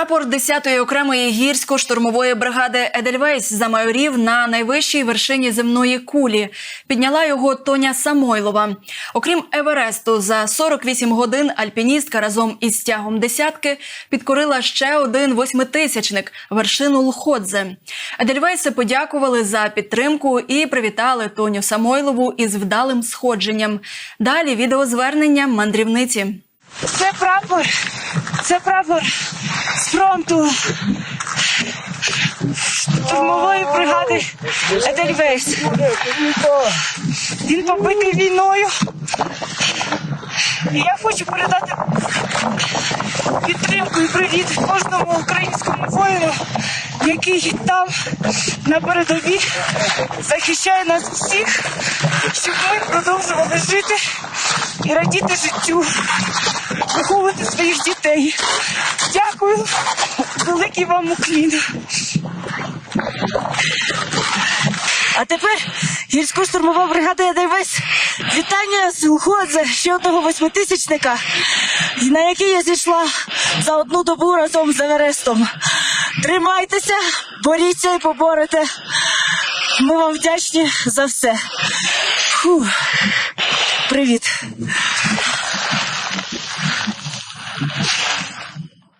Прапор 10-ї окремої гірсько-штурмової бригади Едельвейс замайорів на найвищій вершині земної кулі. Підняла його Тоня Самойлова. Окрім Евересту, за 48 годин альпіністка разом із стягом десятки підкорила ще один восьмитисячник – вершину Лходзе. Едельвейси подякували за підтримку і привітали Тоню Самойлову із вдалим сходженням. Далі відеозвернення мандрівниці. Це прапор. Це прапор з фронту штурмової бригади Едельвейс. Він побитий війною. І я хочу передати підтримку і привіт кожному українському воїну, який там на передовій захищає нас всіх, щоб ми продовжували жити і радіти життю, виховувати своїх дітей. Дякую, великий вам уклін. А тепер гірсько-штурмова бригада Ядайвесь. Вітання з Лходзе, ще одного восьмитисячника, на який я зійшла за одну добу разом з Еверестом. Тримайтеся, боріться і поборете. Ми вам вдячні за все. Фу. Привіт.